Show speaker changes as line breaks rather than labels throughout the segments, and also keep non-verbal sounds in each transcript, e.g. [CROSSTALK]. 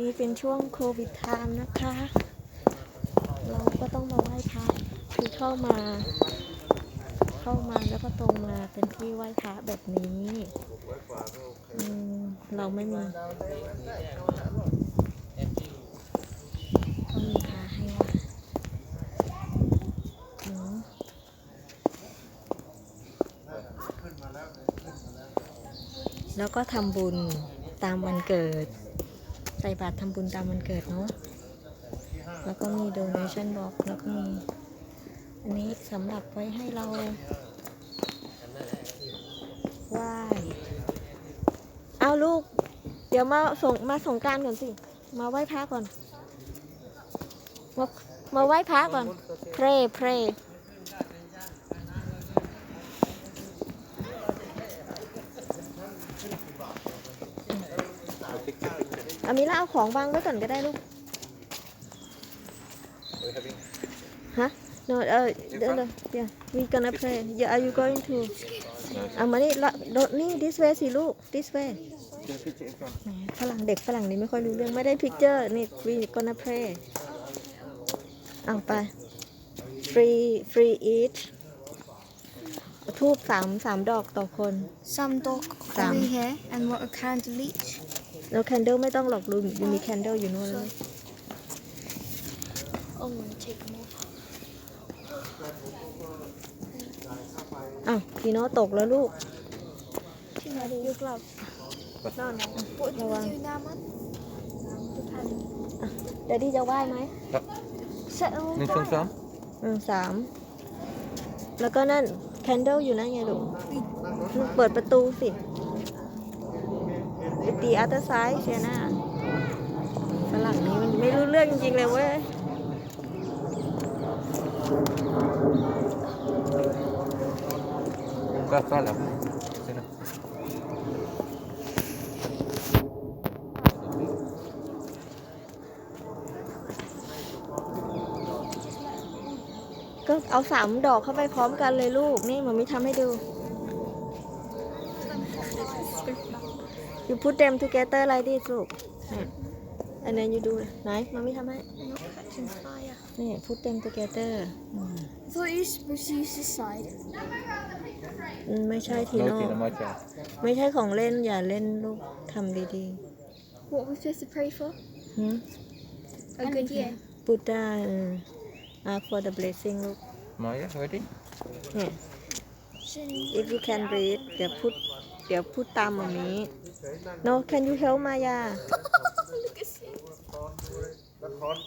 นี้เป็นช่วงโควิดไทม์นะคะ เราก็ต้องมาไหว้พระคือเข้ามา เข้ามาแล้วก็ตรงมาเป็นที่ไหว้พระแบบนี้เราไม่มีต้องมีพระให้ว้อืมแล้วก็ทำบุญตามวันเกิด ใส่บาตรทำบุญตามวันเกิดเนาะ แล้วก็มี donation box แล้วก็มี อันนี้สำหรับไว้ให้เราไหว้เอาลูก เดี๋ยวมาส่งมาส่งการก่อนสิ มาไหว้พระก่อน มามาไหว้พระก่อน pray pray อามิล่าเอาของวางไว้ก่อนก็ได้ลูก ฮะ no เออเดี๋ยวเดี๋ยว yeah we gonna pray yeah are you going to เอามานี่ละโดนี่ this way สิลูก this way แหมฝรั่งเด็กฝรั่งนี่ไม่ค่อยรู้เรื่องไม่ได้ picture นี่ we gonna pray เอาไป free free each ทูบสามสามดอกต่อคน
Some dog
Some.
over here and what a candle each.
แล้ว candle ไม่ต้องหรอกลูกมี candle อยู่นู่นเลย
Oh, I'm gonna take them off.
อ้าวพีโน่ตกแล้วลูก
Tina, your glove.
นอน
What do
ระวัง
we do now, man?
เดี๋ยวดีจะไหว้ไหม
Set them all
หนึ่งสอง
down.
สาม
อืมสามแล้วก็นั่น candle อยู่นั่นไงลูกลูกเปิดประตูสิ ไปตีอัตไซด์เชียน่าฝรั่งนี้มันไม่รู้เรื่องจริงๆเลยเว้ย
ก็ก็แล้วเสร็จแล้ว
ก็เอาสามดอกเข้าไปพร้อมกันเลยลูก นี่มันมีทำให้ดู you put them together like this ลูกนี่ and then you do ไหนมันมีทำให้
They're not catching fire.
นี่ put them together อืม
I thought you were supposed to use this side.
อืมไม่ใช่ที
โร
โน่
ตีน้ำมันชา
ไม่ใช่ของเล่นอย่าเล่นลูกทำดี
What we're supposed to pray for?
ๆหืม
A good year.
พุทธา ask for the blessing ลูก
มายา ready
เนี่ย if you can read เดี๋ยวพูดเดี๋ยวพูดตามมามี no can you help มายา
Look at you.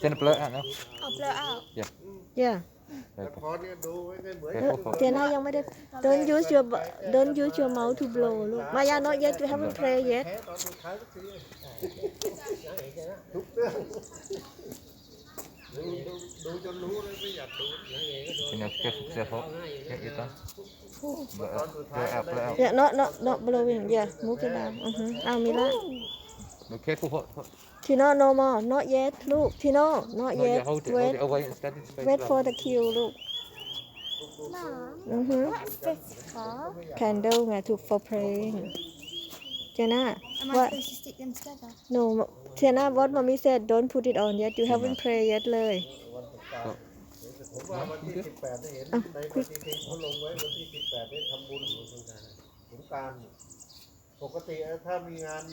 เส้นเปลือกอ่ะเนาะ
I'll blow it out.
yeah
ไปไป
คอเนี่ยดูไว้ให้เหมือน
ไป
เออ
พวกเขา
เจน่ายังไม่ได้ don't use your bu- don't use your mouth to blow ลูก มายา not yet you haven't pray yet
แพ้ตอนสุดท้ายสักทีทุกเรื่องดู [LAUGHS] ดูดูจนรู้เลยไม่อยากดูยังไงก็โดน
เป็นแค่สุกเสียเขาแค่อีตอนเปลือกเปลือกอะเปลือก
yeah not not not blowing yeah move it down อือฮึอ้าวมีละ
โอเคพวกเขา
ทีโน่ no more not yet ลูกทีโน่ not
เรา
yet
จะ hold it hold
wait
it away instead it's very
wait
slow
for the cue ลูก
Mom,
อือฮึ
what's this for?
candle ไง to for praying เจน่า
Am I
what
supposed to stick them together?
no เจน่า what mommy said don't put it on yet you haven't pray yet เลย
ผมว่าวันที่18ได้เห็นในปฏิทินเขาลงไว้วันที่18ได้ทำบุญสงกรารปกติถ้ามีงาน